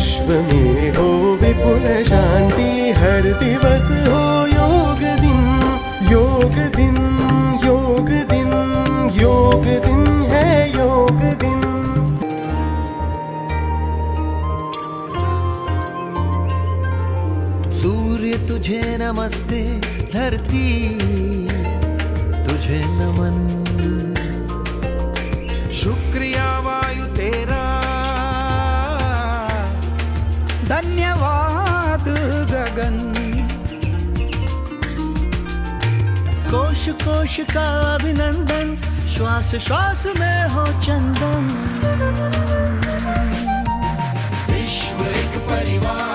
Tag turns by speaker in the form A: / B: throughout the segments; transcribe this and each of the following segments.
A: विश्व में हो विपुल शांति, हर दिवस हो योग दिन। योग दिन योग दिन योग दिन है योग दिन।
B: सूर्य, तुझे नमस्ते, धरती, तुझे नमन। शुक्रिया कोश कोश का अभिनंदन। श्वास श्वास में हो चंदन। विश्व एक परिवार।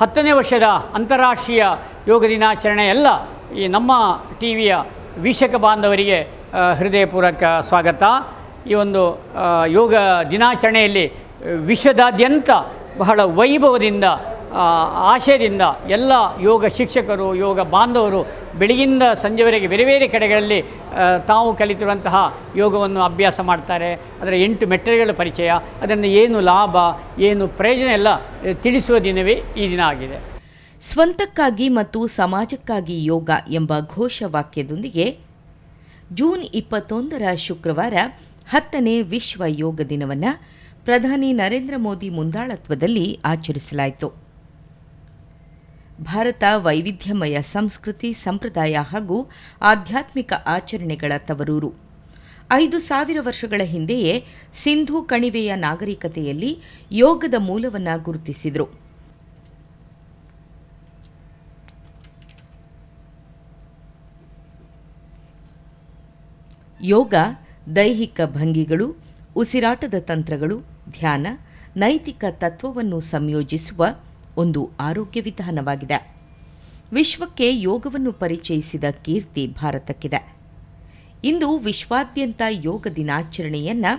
C: ಹತ್ತನೇ ವರ್ಷದ ಅಂತಾರಾಷ್ಟ್ರೀಯ ಯೋಗ ದಿನಾಚರಣೆ ಎಲ್ಲ ಈ ನಮ್ಮ ಟಿ ವಿಯ ವೀಕ್ಷಕ ಬಾಂಧವರಿಗೆ ಹೃದಯಪೂರ್ವಕ ಸ್ವಾಗತ. ಈ ಒಂದು ಯೋಗ ದಿನಾಚರಣೆಯಲ್ಲಿ ವಿಶ್ವದಾದ್ಯಂತ ಬಹಳ ವೈಭವದಿಂದ ಆಶಯದಿಂದ ಎಲ್ಲ ಯೋಗ ಶಿಕ್ಷಕರು, ಯೋಗ ಬಾಂಧವರು ಬೆಳಗಿಂದ ಸಂಜೆವರೆಗೆ ಬೇರೆ ಬೇರೆ ಕಡೆಗಳಲ್ಲಿ ತಾವು ಕಲಿತಿರುವಂತಹ ಯೋಗವನ್ನು ಅಭ್ಯಾಸ ಮಾಡ್ತಾರೆ. ಅದರ ಎಂಟು ಮೆಟ್ಟಲುಗಳ ಪರಿಚಯ, ಅದರಿಂದ ಏನು ಲಾಭ, ಏನು ಪ್ರಯೋಜನ ಎಲ್ಲ ತಿಳಿಸುವ ದಿನವೇ ಈ ದಿನ ಆಗಿದೆ.
D: ಸ್ವಂತಕ್ಕಾಗಿ ಮತ್ತು ಸಮಾಜಕ್ಕಾಗಿ ಯೋಗ ಎಂಬ ಘೋಷವಾಕ್ಯದೊಂದಿಗೆ ಜೂನ್ ಇಪ್ಪತ್ತೊಂದರ ಶುಕ್ರವಾರ ಹತ್ತನೇ ವಿಶ್ವ ಯೋಗ ದಿನವನ್ನು ಪ್ರಧಾನಿ ನರೇಂದ್ರ ಮೋದಿ ಮುಂದಾಳತ್ವದಲ್ಲಿ ಆಚರಿಸಲಾಯಿತು. ಭಾರತ ವೈವಿಧ್ಯಮಯ ಸಂಸ್ಕೃತಿ, ಸಂಪ್ರದಾಯ ಹಾಗೂ ಆಧ್ಯಾತ್ಮಿಕ ಆಚರಣೆಗಳ ತವರೂರು. ಐದು ಸಾವಿರ ವರ್ಷಗಳ ಹಿಂದೆಯೇ ಸಿಂಧೂ ಕಣಿವೆಯ ನಾಗರಿಕತೆಯಲ್ಲಿ ಯೋಗದ ಮೂಲವನ್ನು ಗುರುತಿಸಿದರು. ಯೋಗ, ದೈಹಿಕ ಭಂಗಿಗಳು, ಉಸಿರಾಟದ ತಂತ್ರಗಳು, ಧ್ಯಾನ, ನೈತಿಕ ತತ್ವವನ್ನು ಸಂಯೋಜಿಸುವ ಒಂದು ಆರೋಗ್ಯ ವಿಧಾನವಾಗಿದೆ ವಿಶ್ವಕ್ಕೆ ಯೋಗವನ್ನು ಪರಿಚಯಿಸಿದ ಕೀರ್ತಿ ಭಾರತಕ್ಕಿದೆ ಇಂದು ವಿಶ್ವಾದ್ಯಂತ ಯೋಗ ದಿನಾಚರಣೆಯನ್ನು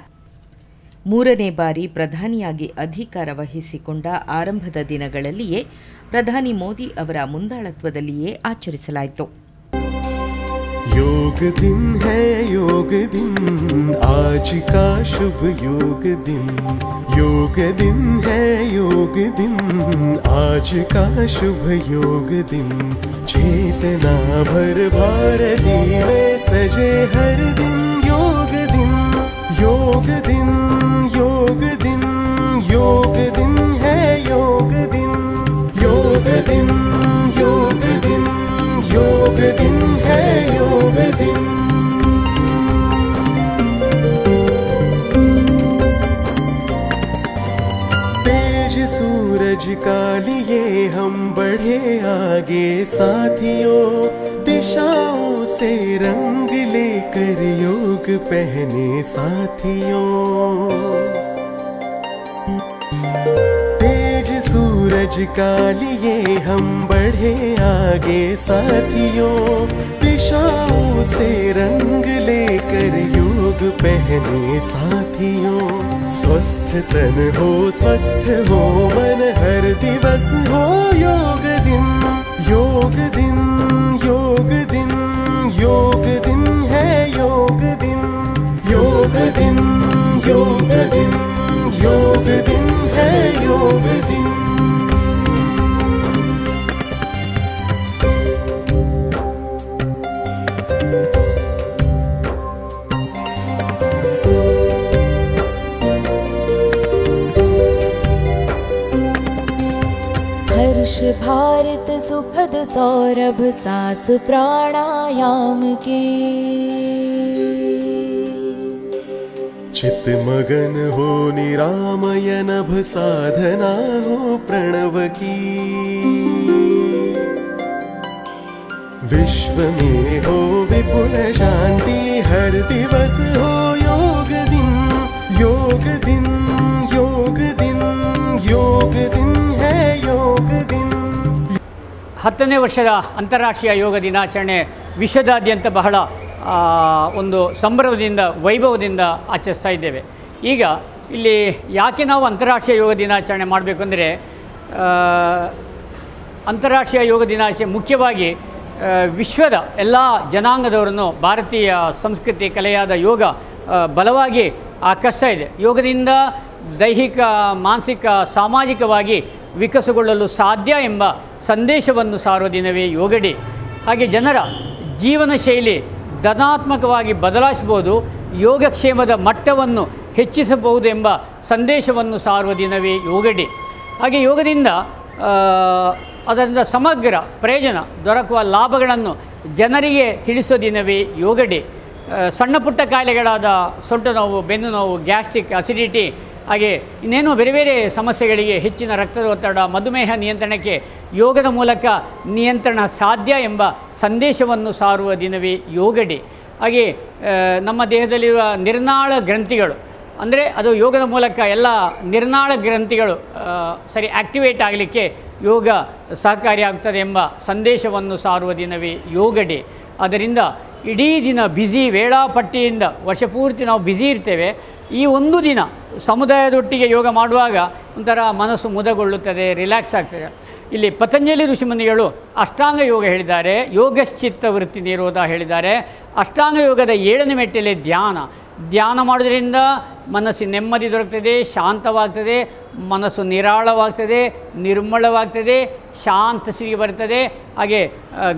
D: ಮೂರನೇ ಬಾರಿ ಪ್ರಧಾನಿಯಾಗಿ ಅಧಿಕಾರ ವಹಿಸಿಕೊಂಡ ಆರಂಭದ ದಿನಗಳಲ್ಲಿಯೇ ಪ್ರಧಾನಿ ಮೋದಿ ಅವರ ಮುಂದಾಳತ್ವದಲ್ಲಿಯೇ ಆಚರಿಸಲಾಯಿತು
A: योग दिन है योग दिन आज का शुभ योग दिन योग दिन है योग दिन आज का शुभ योग दिन चेतना भर भारती में सजे हर दिन योग दिन योग दिन योग दिन योग दिन है योग दिन योग दिन योग दिन योग दिन है योग सूरज का लिए हम बढ़े आगे, साथियों, दिशाओं से रंग लेकर योग पहने साथियों। तेज सूरज का लिए हम बढ़े आगे, साथियों, दिशाओं से रंग लेकर योग पहने साथियों, स्वस्थ तन हो, स्वस्थ हो, मन हर दिवस हो, योग दिन योग दिन योग दिन योग दिन।
E: सुखद सौरभ सास प्राणायाम के।
A: चित मगन हो निरामय नभ साधना हो प्रणव की। विश्व में हो विपुल शांति, हर दिवस हो योग दिन। योग दिन योग दिन योग दिन है योग दिन।
C: ಹತ್ತನೇ ವರ್ಷದ ಅಂತಾರಾಷ್ಟ್ರೀಯ ಯೋಗ ದಿನಾಚರಣೆ ವಿಶ್ವದಾದ್ಯಂತ ಬಹಳ ಒಂದು ಸಂಭ್ರಮದಿಂದ, ವೈಭವದಿಂದ ಆಚರಿಸ್ತಾ ಇದ್ದೇವೆ. ಈಗ ಇಲ್ಲಿ ಯಾಕೆ ನಾವು ಅಂತಾರಾಷ್ಟ್ರೀಯ ಯೋಗ ದಿನಾಚರಣೆ ಮಾಡಬೇಕು ಅಂದರೆ ಅಂತಾರಾಷ್ಟ್ರೀಯ ಯೋಗ ದಿನಾಚರಣೆ ಮುಖ್ಯವಾಗಿ ವಿಶ್ವದ ಎಲ್ಲ ಜನಾಂಗದವರನ್ನು ಭಾರತೀಯ ಸಂಸ್ಕೃತಿ ಕಲೆಯಾದ ಯೋಗ ಬಲವಾಗಿ ಆಕರ್ಷಿಸ್ತಾ ಇದೆ. ಯೋಗದಿಂದ ದೈಹಿಕ, ಮಾನಸಿಕ, ಸಾಮಾಜಿಕವಾಗಿ ವಿಕಸಗೊಳ್ಳಲು ಸಾಧ್ಯ ಎಂಬ ಸಂದೇಶವನ್ನು ಸಾರುವ ದಿನವೇ ಯೋಗ ಡೇ ಹಾಗೆ ಜನರ ಜೀವನ ಶೈಲಿ ಧನಾತ್ಮಕವಾಗಿ ಬದಲಾಯಿಸಬಹುದು ಯೋಗಕ್ಷೇಮದ ಮಟ್ಟವನ್ನು ಹೆಚ್ಚಿಸಬಹುದು ಎಂಬ ಸಂದೇಶವನ್ನು ಸಾರುವ ದಿನವೇ ಯೋಗ ಡೇ ಹಾಗೆ ಯೋಗದಿಂದ ಅದರಿಂದ ಸಮಗ್ರ ಪ್ರಯೋಜನ ದೊರಕುವ ಲಾಭಗಳನ್ನು ಜನರಿಗೆ ತಿಳಿಸೋ ದಿನವೇ ಯೋಗ ಡೇ ಆ, ಸಣ್ಣ ಪುಟ್ಟ ಕಾಯಿಲೆಗಳಾದ ಸೊಂಟು ನೋವು ಬೆನ್ನು ನೋವು ಗ್ಯಾಸ್ಟ್ರಿಕ್ ಅಸಿಡಿಟಿ ಹಾಗೆ ಇನ್ನೇನು ಬೇರೆ ಬೇರೆ ಸಮಸ್ಯೆಗಳಿಗೆ ಹೆಚ್ಚಿನ ರಕ್ತದ ಒತ್ತಡ ಮಧುಮೇಹ ನಿಯಂತ್ರಣಕ್ಕೆ ಯೋಗದ ಮೂಲಕ ನಿಯಂತ್ರಣ ಸಾಧ್ಯ ಎಂಬ ಸಂದೇಶವನ್ನು ಸಾರುವ ದಿನವೇ ಯೋಗ ಡೇ. ಹಾಗೆ ನಮ್ಮ ದೇಹದಲ್ಲಿರುವ ನಿರ್ನಾಳ ಗ್ರಂಥಿಗಳು, ಅಂದರೆ ಅದು ಯೋಗದ ಮೂಲಕ ಎಲ್ಲ ನಿರ್ನಾಳ ಗ್ರಂಥಿಗಳು ಸರಿ ಆ್ಯಕ್ಟಿವೇಟ್ ಆಗಲಿಕ್ಕೆ ಯೋಗ ಸಹಕಾರಿಯಾಗ್ತದೆ ಎಂಬ ಸಂದೇಶವನ್ನು ಸಾರುವ ದಿನವೇ ಯೋಗ ಡೇ. ಅದರಿಂದ ಇಡೀ ದಿನ ಬ್ಯುಸಿ ವೇಳಾಪಟ್ಟಿಯಿಂದ ವರ್ಷಪೂರ್ತಿ ನಾವು ಬ್ಯುಸಿ ಇರ್ತೇವೆ. ಈ ಒಂದು ದಿನ ಸಮುದಾಯದೊಟ್ಟಿಗೆ ಯೋಗ ಮಾಡುವಾಗ ಒಂಥರ ಮನಸ್ಸು ಮುದಗೊಳ್ಳುತ್ತದೆ ರಿಲ್ಯಾಕ್ಸ್ ಆಗ್ತದೆ. ಇಲ್ಲಿ ಪತಂಜಲಿ ಋಷಿಮುನಿಗಳು ಅಷ್ಟಾಂಗ ಯೋಗ ಹೇಳಿದ್ದಾರೆ, ಯೋಗಶ್ಚಿತ್ತ ವೃತ್ತಿ ನಿರೋಧ ಹೇಳಿದ್ದಾರೆ. ಅಷ್ಟಾಂಗ ಯೋಗದ ಏಳನೇ ಮೆಟ್ಟಲೆ ಧ್ಯಾನ. ಧ್ಯಾನ ಮಾಡೋದ್ರಿಂದ ಮನಸ್ಸು ನೆಮ್ಮದಿ ದೊರಕ್ತದೆ, ಶಾಂತವಾಗ್ತದೆ, ಮನಸ್ಸು ನಿರಾಳವಾಗ್ತದೆ ನಿರ್ಮಳವಾಗ್ತದೆ ಶಾಂತ ಸಿಗಿ ಬರ್ತದೆ ಹಾಗೆ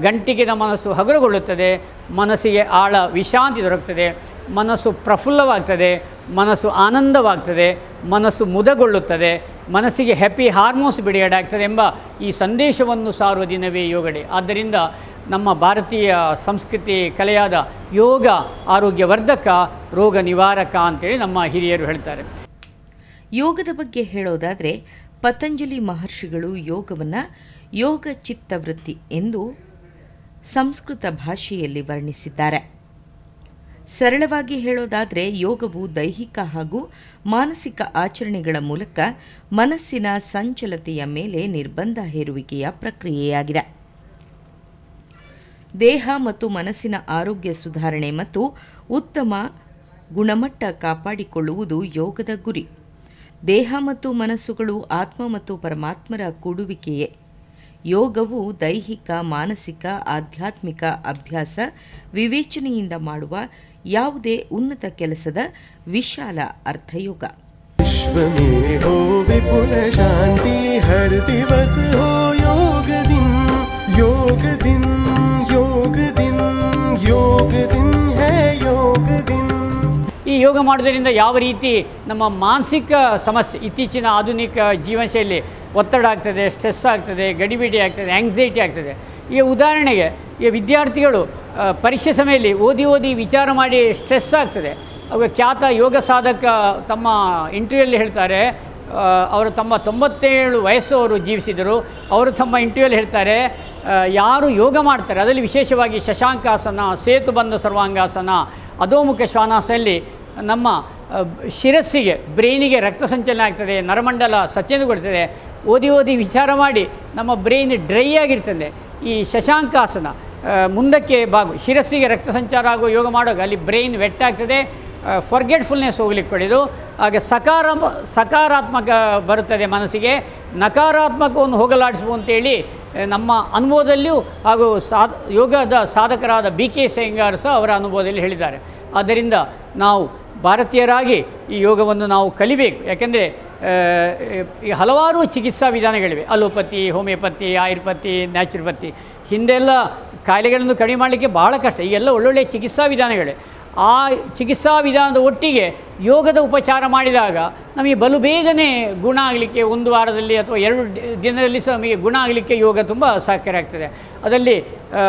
C: ಗಂಟಿಗಿನ ಮನಸ್ಸು ಹಗುರಗೊಳ್ಳುತ್ತದೆ, ಮನಸ್ಸಿಗೆ ಆಳ ವಿಶ್ರಾಂತಿ ದೊರಕ್ತದೆ, ಮನಸ್ಸು ಪ್ರಫುಲ್ಲವಾಗ್ತದೆ, ಮನಸ್ಸು ಆನಂದವಾಗ್ತದೆ, ಮನಸ್ಸು ಮುದಗೊಳ್ಳುತ್ತದೆ ಮನಸ್ಸಿಗೆ ಹ್ಯಾಪಿ ಹಾರ್ಮೋನ್ಸ್ ಬಿಡುಗಡೆ ಎಂಬ ಈ ಸಂದೇಶವನ್ನು ಸಾರುವ ದಿನವೇ ಯೋಗ ಆದ್ದರಿಂದ ನಮ್ಮ ಭಾರತೀಯ ಸಂಸ್ಕೃತಿ ಕಲೆಯಾದ ಯೋಗ ಆರೋಗ್ಯವರ್ಧಕ, ರೋಗ ನಿವಾರಕ ಅಂತೇಳಿ ನಮ್ಮ ಹಿರಿಯರು ಹೇಳ್ತಾರೆ.
D: ಯೋಗದ ಬಗ್ಗೆ ಹೇಳೋದಾದರೆ ಪತಂಜಲಿ ಮಹರ್ಷಿಗಳು ಯೋಗವನ್ನು ಯೋಗ ಚಿತ್ತವೃತ್ತಿ ಎಂದು ಸಂಸ್ಕೃತ ಭಾಷೆಯಲ್ಲಿ ವರ್ಣಿಸಿದ್ದಾರೆ. ಸರಳವಾಗಿ ಹೇಳೋದಾದರೆ ಯೋಗವು ದೈಹಿಕ ಹಾಗೂ ಮಾನಸಿಕ ಆಚರಣೆಗಳ ಮೂಲಕ ಮನಸ್ಸಿನ ಸಂಚಲತೆಯ ಮೇಲೆ ನಿರ್ಬಂಧ ಹೇರುವಿಕೆಯ ಪ್ರಕ್ರಿಯೆಯಾಗಿದೆ. ದೇಹ ಮತ್ತು ಮನಸ್ಸಿನ ಆರೋಗ್ಯ ಸುಧಾರಣೆ ಮತ್ತು ಉತ್ತಮ ಗುಣಮಟ್ಟ ಕಾಪಾಡಿಕೊಳ್ಳುವುದು ಯೋಗದ ಗುರಿ. ದೇಹ ಮತ್ತು ಮನಸ್ಸುಗಳು ಆತ್ಮ ಮತ್ತು ಪರಮಾತ್ಮರ ಕೂಡುವಿಕೆಯೇ. ಯೋಗವು ದೈಹಿಕ ಮಾನಸಿಕ ಆಧ್ಯಾತ್ಮಿಕ ಅಭ್ಯಾಸ ವಿವೇಚನೆಯಿಂದ ಮಾಡುವ ಯಾವುದೇ ಉನ್ನತ ಕೆಲಸದ ವಿಶಾಲ ಅರ್ಥಯೋಗ
A: विश्व में हो विपुल शांति हर दिवस हो योग दिन
C: ಯೋಗ ಮಾಡೋದರಿಂದ ಯಾವ ರೀತಿ ನಮ್ಮ ಮಾನಸಿಕ ಸಮಸ್ಯೆ, ಇತ್ತೀಚಿನ ಆಧುನಿಕ ಜೀವನಶೈಲಿ ಒತ್ತಡ ಆಗ್ತದೆ ಸ್ಟ್ರೆಸ್ ಆಗ್ತದೆ, ಗಡಿಬಿಡಿ ಆಗ್ತದೆ ಆ್ಯಂಗ್ಸೈಟಿ ಆಗ್ತದೆ. ಈಗ ಉದಾಹರಣೆಗೆ, ಈಗ ವಿದ್ಯಾರ್ಥಿಗಳು ಪರೀಕ್ಷೆ ಸಮಯದಲ್ಲಿ ಓದಿ ಓದಿ ವಿಚಾರ ಮಾಡಿ ಸ್ಟ್ರೆಸ್ ಆಗ್ತದೆ. ಅವಾಗ ಖ್ಯಾತ ಯೋಗ ಸಾಧಕ ತಮ್ಮ ಇಂಟರ್ವ್ಯೂಲ್ಲಿ ಹೇಳ್ತಾರೆ ಅವರು ತಮ್ಮ ತೊಂಬತ್ತೇಳು ವಯಸ್ಸು ಅವರು ಜೀವಿಸಿದರು. ಅವರು ತಮ್ಮ ಇಂಟರ್ವ್ಯೂಲ್ಲಿ ಹೇಳ್ತಾರೆ ಯಾರು ಯೋಗ ಮಾಡ್ತಾರೆ, ಅದರಲ್ಲಿ ವಿಶೇಷವಾಗಿ ಶಶಾಂಕಾಸನ ಸೇತುಬಂಧ ಸರ್ವಾಂಗಾಸನ, ಅಧೋಮುಖ ಶ್ವಾನಾಸನಲ್ಲಿ ನಮ್ಮ ಶಿರಸ್ಸಿಗೆ, ಬ್ರೈನಿಗೆ ರಕ್ತ ಸಂಚಲನ ಆಗ್ತದೆ, ನರಮಂಡಲ ಸಚೇತಗೊಳ್ತದೆ ಓದಿ ಓದಿ ವಿಚಾರ ಮಾಡಿ ನಮ್ಮ ಬ್ರೈನ್ ಡ್ರೈ ಆಗಿರ್ತದೆ. ಈ ಶಶಾಂಕಾಸನ ಮುಂದಕ್ಕೆ ಬಾಗು, ಶಿರಸ್ಸಿಗೆ ರಕ್ತ ಸಂಚಾರ ಆಗುವ ಯೋಗ ಮಾಡುವಾಗ ಅಲ್ಲಿ ಬ್ರೈನ್ ವೆಟ್ ಆಗ್ತದೆ ಫರ್ಗೆಟ್ಫುಲ್ನೆಸ್ ಹೋಗ್ಲಿಕ್ಕೆ ಕೊಡೋದು ಹಾಗೆ ಸಕಾರ ಸಕಾರಾತ್ಮಕ ಬರುತ್ತದೆ ಮನಸ್ಸಿಗೆ, ನಕಾರಾತ್ಮಕವನ್ನು ಹೋಗಲಾಡಿಸ್ಬೋ ಅಂತೇಳಿ ನಮ್ಮ ಅನುಭವದಲ್ಲಿಯೂ ಹಾಗೂ ಸಾಧ, ಯೋಗದ ಸಾಧಕರಾದ ಬಿ ಕೆ ಸೆಂಗಾರ್ ಸಹ ಅವರ ಅನುಭವದಲ್ಲಿ ಹೇಳಿದ್ದಾರೆ. ಆದ್ದರಿಂದ ನಾವು ಭಾರತೀಯರಾಗಿ ಈ ಯೋಗವನ್ನು ನಾವು ಕಲಿಬೇಕು. ಯಾಕೆಂದರೆ ಈ ಹಲವಾರು ಚಿಕಿತ್ಸಾ ವಿಧಾನಗಳಿವೆ. ಅಲೋಪತಿ, ಹೋಮಿಯೋಪತಿ, ಆಯುರ್ಪತಿ, ನ್ಯಾಚುರೋಪತಿ. ಹಿಂದೆಲ್ಲ ಕಾಯಿಲೆಗಳನ್ನು ಕಡಿಮೆ ಮಾಡಲಿಕ್ಕೆ ಬಹಳ ಕಷ್ಟ. ಈಗೆಲ್ಲ ಒಳ್ಳೊಳ್ಳೆಯ ಚಿಕಿತ್ಸಾ ವಿಧಾನಗಳೇ. ಆ ಚಿಕಿತ್ಸಾ ವಿಧಾನದ ಒಟ್ಟಿಗೆ ಯೋಗದ ಉಪಚಾರ ಮಾಡಿದಾಗ ನಮಗೆ ಬಲು ಬೇಗನೆ ಗುಣ ಆಗಲಿಕ್ಕೆ ಒಂದು ವಾರದಲ್ಲಿ ಅಥವಾ ಎರಡು ದಿನದಲ್ಲಿ ಸಹ ನಮಗೆ ಗುಣ ಆಗಲಿಕ್ಕೆ ಯೋಗ ತುಂಬ ಸಹಕಾರಿ ಆಗ್ತದೆ. ಅದರಲ್ಲಿ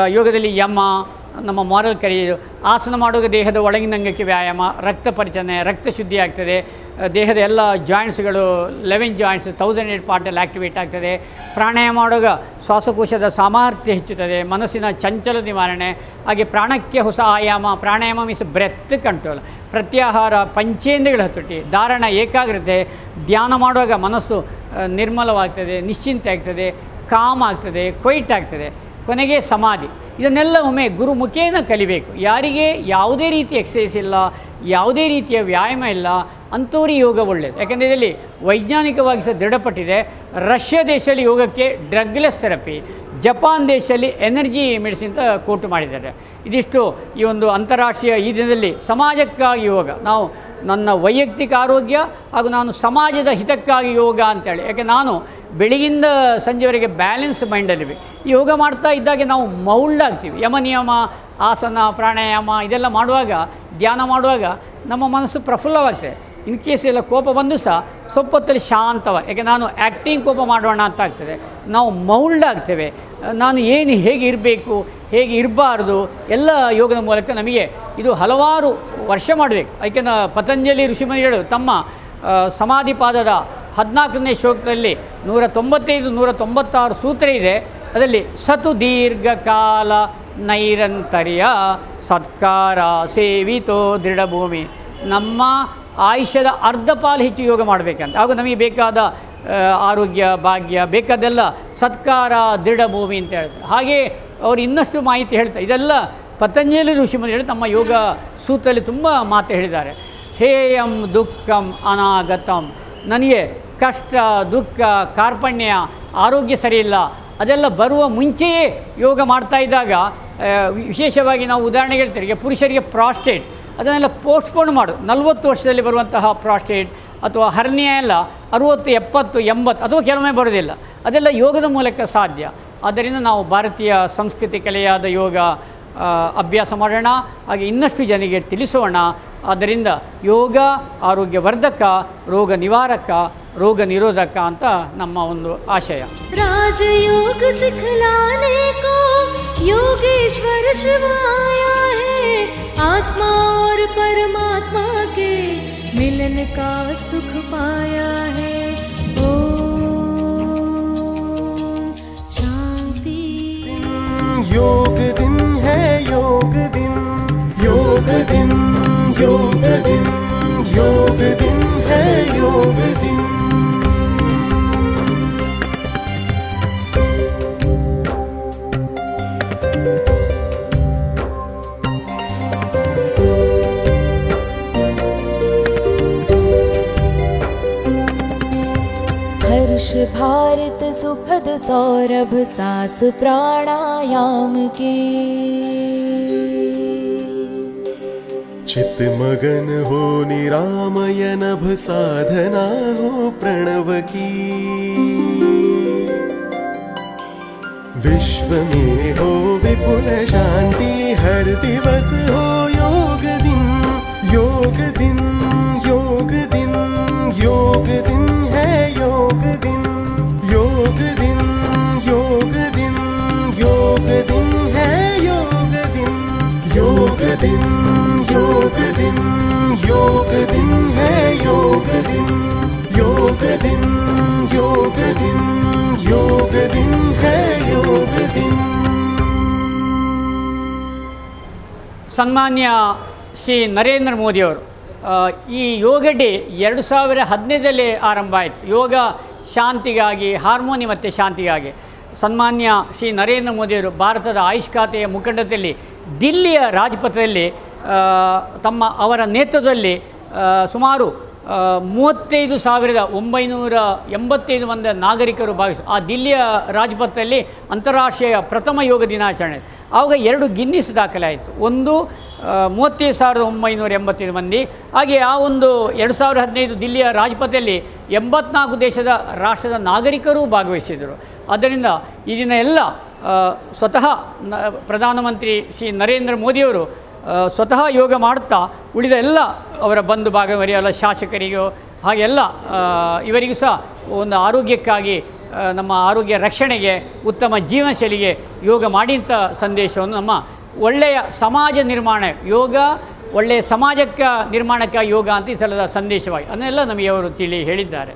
C: ಯೋಗದಲ್ಲಿ ಯಮ ನಮ್ಮ ಮಾರಲ್ ಕರಿಯೋದು ಆಸನ ಮಾಡುವಾಗ ದೇಹದ ಒಳಗಿನ ಅಂಗಕ್ಕೆ ವ್ಯಾಯಾಮ, ರಕ್ತ ಪರಿಚಲನೆ, ರಕ್ತ ಶುದ್ಧಿ ಆಗ್ತದೆ. ದೇಹದ ಎಲ್ಲ ಜಾಯಿಂಟ್ಸ್ಗಳು ಲೆವೆನ್ ಜಾಯಿಂಟ್ಸ್ ತೌಸಂಡ್ ಏಟ್ ಪಾರ್ಟಲ್ಲಿ ಆ್ಯಕ್ಟಿವೇಟ್ ಆಗ್ತದೆ. ಪ್ರಾಣಾಯಾಮ ಮಾಡುವಾಗ ಶ್ವಾಸಕೋಶದ ಸಾಮರ್ಥ್ಯ ಹೆಚ್ಚುತ್ತದೆ, ಮನಸ್ಸಿನ ಚಂಚಲ ನಿವಾರಣೆ, ಹಾಗೆ ಪ್ರಾಣಕ್ಕೆ ಹೊಸ ಆಯಾಮ, ಪ್ರಾಣಾಯಾಮ ಮೀನ್ಸ್ ಬ್ರೆತ್ ಕಂಟ್ರೋಲ್ ಪ್ರತ್ಯಾಹಾರ, ಪಂಚೇಂದ್ರಿಯಗಳ ಹತೋಟಿ, ಧಾರಣ, ಏಕಾಗ್ರತೆ, ಧ್ಯಾನ ಮಾಡುವಾಗ ಮನಸ್ಸು ನಿರ್ಮಲವಾಗ್ತದೆ, ನಿಶ್ಚಿಂತೆ ಆಗ್ತದೆ ಕಾಮ್ ಆಗ್ತದೆ ಕ್ವೈಟ್ ಆಗ್ತದೆ. ಕೊನೆಗೆ ಸಮಾಧಿ. ಇದನ್ನೆಲ್ಲ ಒಮ್ಮೆ ಗುರು ಮುಖೇನ ಕಲಿಬೇಕು. ಯಾರಿಗೆ ಯಾವುದೇ ರೀತಿ ಎಕ್ಸಸೈಸ್ ಇಲ್ಲ, ಯಾವುದೇ ರೀತಿಯ ವ್ಯಾಯಾಮ ಇಲ್ಲ, ಅಂಥವ್ರಿಗೆ ಯೋಗ ಒಳ್ಳೆಯದು ಯಾಕೆಂದರೆ ಇದರಲ್ಲಿ ವೈಜ್ಞಾನಿಕವಾಗಿ ಸಹ ದೃಢಪಟ್ಟಿದೆ. ರಷ್ಯಾ ದೇಶದಲ್ಲಿ ಯೋಗಕ್ಕೆ ಡ್ರಗ್ಲೆಸ್ ಥೆರಪಿ, ಜಪಾನ್ ದೇಶದಲ್ಲಿ ಎನರ್ಜಿ ಮೆಡಿಸಿನ್ ಅಂತ ಕೋಟ್ ಮಾಡಿದ್ದಾರೆ. ಇದಿಷ್ಟು ಈ ಒಂದು ಅಂತಾರಾಷ್ಟ್ರೀಯ ಈ ದಿನದಲ್ಲಿ ಸಮಾಜಕ್ಕಾಗಿ ಯೋಗ. ನಾವು ನನ್ನ ವೈಯಕ್ತಿಕ ಆರೋಗ್ಯ ಹಾಗೂ ನಾನು ಸಮಾಜದ ಹಿತಕ್ಕಾಗಿ ಯೋಗ ಅಂತೇಳಿ. ಯಾಕೆ ನಾನು ಬೆಳಗಿಂದ ಸಂಜೆವರೆಗೆ ಬ್ಯಾಲೆನ್ಸ್ ಮೈಂಡಲ್ಲಿ ಯೋಗ ಮಾಡ್ತಾ ಇದ್ದಾಗೆ ನಾವು ಮೌಲ್ಡ್ ಆಗ್ತೀವಿ ಯಮ ನಿಯಮ, ಆಸನ, ಪ್ರಾಣಾಯಾಮ ಇದೆಲ್ಲ ಮಾಡುವಾಗ, ಧ್ಯಾನ ಮಾಡುವಾಗ ನಮ್ಮ ಮನಸ್ಸು ಪ್ರಫುಲ್ಲವಾಗ್ತದೆ. ಇನ್ ಕೇಸ್ ಎಲ್ಲ ಕೋಪ ಬಂದು ಸಹ ಸ್ವಲ್ಪ ಶಾಂತವ. ಯಾಕೆ ನಾನು ಆ್ಯಕ್ಟಿಂಗ್ ಕೋಪ ಮಾಡೋಣ ಅಂತ ಆಗ್ತದೆ. ನಾವು ಮೌಲ್ಡ್ ಆಗ್ತೇವೆ. ನಾನು ಏನು ಹೇಗೆ ಇರಬೇಕು, ಹೇಗೆ ಇರಬಾರ್ದು, ಎಲ್ಲ ಯೋಗದ ಮೂಲಕ ನಮಗೆ ಇದು ಹಲವಾರು ವರ್ಷ ಮಾಡಬೇಕು. ಅದಕ್ಕೆ ಪತಂಜಲಿ ಪತಂಜಲಿ ಋಷಿಮುನಿಗಳು ತಮ್ಮ ಸಮಾಧಿಪಾದದ ಸಮಾಧಿ ಪಾದದ ಹದಿನಾಲ್ಕನೇ ಶ್ಲೋಕದಲ್ಲಿ ನೂರ ತೊಂಬತ್ತೈದು ನೂರ ತೊಂಬತ್ತಾರು ಸೂತ್ರ ಇದೆ. ಅದರಲ್ಲಿ ಸತು ದೀರ್ಘಕಾಲ ನೈರಂತರ್ಯ ಸತ್ಕಾರ ಸೇವಿತೋ ದೃಢಭೂಮಿ. ನಮ್ಮ ಆಯುಷ್ಯದ ಅರ್ಧ ಪಾಲು ಹೆಚ್ಚು ಯೋಗ ಮಾಡಬೇಕಂತ. ಹಾಗೂ ನಮಗೆ ಬೇಕಾದ ಆರೋಗ್ಯ, ಭಾಗ್ಯ, ಬೇಕಾದೆಲ್ಲ ಸತ್ಕಾರ ದೃಢ ಭೂಮಿ ಅಂತ ಹೇಳ್ತಾರೆ. ಹಾಗೆ ಅವರು ಇನ್ನಷ್ಟು ಮಾಹಿತಿ ಹೇಳ್ತಾರೆ ಇದೆಲ್ಲ ಪತಂಜಲಿ ಋಷಿಮುನಿಗಳು ತಮ್ಮ ಯೋಗ ಸೂತ್ರದಲ್ಲಿ ತುಂಬ ಮಾತು ಹೇಳಿದ್ದಾರೆ. ಹೇಯಂ ದುಃಖಂ ಅನಾಗತಂ. ನನಗೆ ಕಷ್ಟ, ದುಃಖ, ಕಾರ್ಪಣ್ಯ, ಆರೋಗ್ಯ ಸರಿಯಿಲ್ಲ. ಅದೆಲ್ಲ ಬರುವ ಮುಂಚೆಯೇ ಯೋಗ ಮಾಡ್ತಾ ಇದ್ದಾಗ ವಿಶೇಷವಾಗಿ ನಾವು ಉದಾಹರಣೆಗೆ ಹೇಳ್ತೇವೆ. ಪುರುಷರಿಗೆ ಪ್ರಾಸ್ಟೇಟ್. ಅದನ್ನೆಲ್ಲ ಪೋಸ್ಟ್ಪೋನ್ ಮಾಡು. ನಲ್ವತ್ತು ವರ್ಷದಲ್ಲಿ ಬರುವಂತಹ ಪ್ರಾಸ್ಟೇಟ್ ಅಥವಾ ಹರ್ನಿಯ ಎಲ್ಲ ಅರುವತ್ತು, ಎಪ್ಪತ್ತು, ಎಂಬತ್ತು ಅಥವಾ ಕೆಲವೊಮ್ಮೆ ಬರೋದಿಲ್ಲ ಅದೆಲ್ಲ ಯೋಗದ ಮೂಲಕ ಸಾಧ್ಯ. ಆದ್ದರಿಂದ ನಾವು ಭಾರತೀಯ ಸಂಸ್ಕೃತಿ ಕಲೆಯಾದ ಯೋಗ ಅಭ್ಯಾಸ ಮಾಡೋಣ. ಹಾಗೆ ಇನ್ನಷ್ಟು ಜನರಿಗೆ ತಿಳಿಸೋಣ. ಆದ್ದರಿಂದ ಯೋಗ, ಆರೋಗ್ಯವರ್ಧಕ, ರೋಗ ನಿವಾರಕ, ರೋಗ ನಿರೋಧಕ ಅಂತ ನಮ್ಮ ಒಂದು ಆಶಯ.
F: ರಾಜಯೋಗ ಸಿಖಲಾನೆ ಕೋ ಯೋಗೇಶ್ವರ ಶಿವಾಯ. आत्मा और परमात्मा के मिलन का सुख पाया है।
A: योग दिन है, योग दिन। योग दिन योग दिन। योग दिन है, योग दिन।
E: सुखद सौरभ सास प्राणायाम के।
A: चित मगन हो निरामय नभ साधना हो प्रणव की। विश्व में हो विपुल शांति, हर दिवस हो योग दिन। योग दिन दिन योग दिन योग दिन है योग दिन योग दिन योग दिन योग दिन है योग दिन
C: ಸನ್ಮಾನ್ಯ ಶ್ರೀ ನರೇಂದ್ರ ಮೋದಿಯವರು ಈ ಯೋಗ ಡೇ ಎರಡು ಸಾವಿರ ಹದಿನೈದರಲ್ಲೇ ಆರಂಭ ಆಯಿತು. ಯೋಗ ಶಾಂತಿಗಾಗಿ, ಹಾರ್ಮೋನಿ ಮತ್ತು ಶಾಂತಿಗಾಗಿ. ಸನ್ಮಾನ್ಯ ಶ್ರೀ ನರೇಂದ್ರ ಮೋದಿಯವರು ಭಾರತದ ಆಯುಷ್ ಖಾತೆಯ ಮುಖಂಡತೆಯಲ್ಲಿ, ದಿಲ್ಲಿಯ ರಾಜಪಥದಲ್ಲಿ ತಮ್ಮ ಅವರ ನೇತೃತ್ವದಲ್ಲಿ ಸುಮಾರು ಮೂವತ್ತೈದು ಸಾವಿರದ ಒಂಬೈನೂರ ಎಂಬತ್ತೈದು ಮಂದಿ ನಾಗರಿಕರು ಭಾಗಿಸಿ, ಆ ದಿಲ್ಲಿಯ ರಾಜಪಥದಲ್ಲಿ ಅಂತಾರಾಷ್ಟ್ರೀಯ ಪ್ರಥಮ ಯೋಗ ದಿನಾಚರಣೆ. ಆವಾಗ ಎರಡು ಗಿನ್ನಿಸ್ ದಾಖಲೆ ಆಯಿತು ಒಂದು ಮೂವತ್ತೈದು ಸಾವಿರದ ಒಂಬೈನೂರ ಎಂಬತ್ತೈದು ಮಂದಿ. ಹಾಗೆ ಆ ಒಂದು ಎರಡು ಸಾವಿರದ ಹದಿನೈದು ದಿಲ್ಲಿಯ ರಾಜಪಥದಲ್ಲಿ ಎಂಬತ್ನಾಲ್ಕು ದೇಶದ ರಾಷ್ಟ್ರದ ನಾಗರಿಕರು ಭಾಗವಹಿಸಿದರು ಆದ್ದರಿಂದ ದಿನ ಎಲ್ಲ ಸ್ವತಃ ಪ್ರಧಾನಮಂತ್ರಿ ಶ್ರೀ ನರೇಂದ್ರ ಮೋದಿಯವರು ಸ್ವತಃ ಯೋಗ ಮಾಡುತ್ತಾ ಉಳಿದ ಎಲ್ಲ ಅವರ ಬಂಧು ಭಾಗವರಿ, ಎಲ್ಲ ಶಾಸಕರಿಗೂ ಹಾಗೆಲ್ಲ ಇವರಿಗೂ ಸಹ ಒಂದು ಆರೋಗ್ಯಕ್ಕಾಗಿ ನಮ್ಮ ಆರೋಗ್ಯ ರಕ್ಷಣೆಗೆ ಉತ್ತಮ ಜೀವನಶೈಲಿಗೆ ಯೋಗ ಮಾಡಿ ಅಂತ ಸಂದೇಶವನ್ನು ನಮ್ಮ ಒಳ್ಳೆಯ ಸಮಾಜ ನಿರ್ಮಾಣ, ಯೋಗ ಒಳ್ಳೆಯ ಸಮಾಜಕ್ಕೆ ನಿರ್ಮಾಣಕ್ಕೆ ಯೋಗ ಅಂತ ಈ ಸಲದ ಸಂದೇಶವಾಗಿ ಅದನ್ನೆಲ್ಲ ನಮಗೆ ಅವರು ತಿಳಿ ಹೇಳಿದ್ದಾರೆ.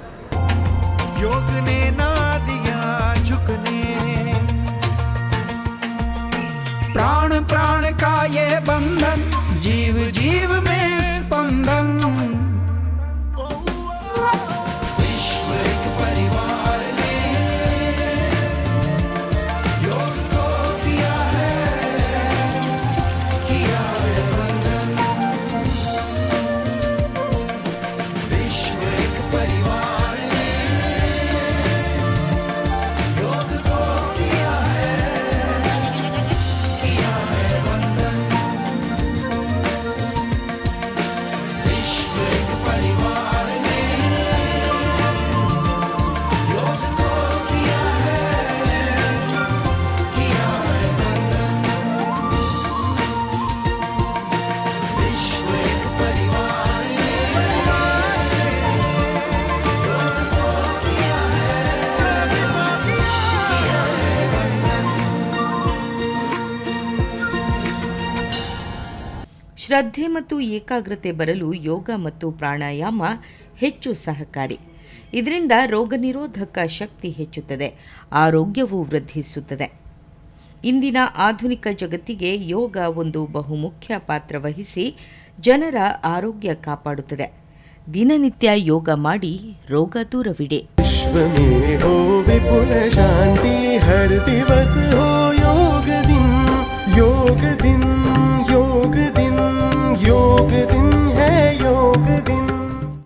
D: ಶ್ರದ್ಧೆ ಮತ್ತು ಏಕಾಗ್ರತೆ ಬರಲು ಯೋಗ ಮತ್ತು ಪ್ರಾಣಾಯಾಮ ಹೆಚ್ಚು ಸಹಕಾರಿ. ಇದರಿಂದ ರೋಗ ನಿರೋಧಕ ಶಕ್ತಿ ಹೆಚ್ಚುತ್ತದೆ, ಆರೋಗ್ಯವು ವೃದ್ಧಿಸುತ್ತದೆ. ಇಂದಿನ ಆಧುನಿಕ ಜಗತ್ತಿಗೆ ಯೋಗ ಒಂದು ಬಹುಮುಖ್ಯ ಪಾತ್ರ ವಹಿಸಿ ಜನರ ಆರೋಗ್ಯ ಕಾಪಾಡುತ್ತದೆ. ದಿನನಿತ್ಯ ಯೋಗ ಮಾಡಿ ರೋಗ ದೂರವಿಡೆ.
A: ಶಾಂತಿ, ಹರ್ ದಿವಸ ಹೋ योग दिन है योग दिन।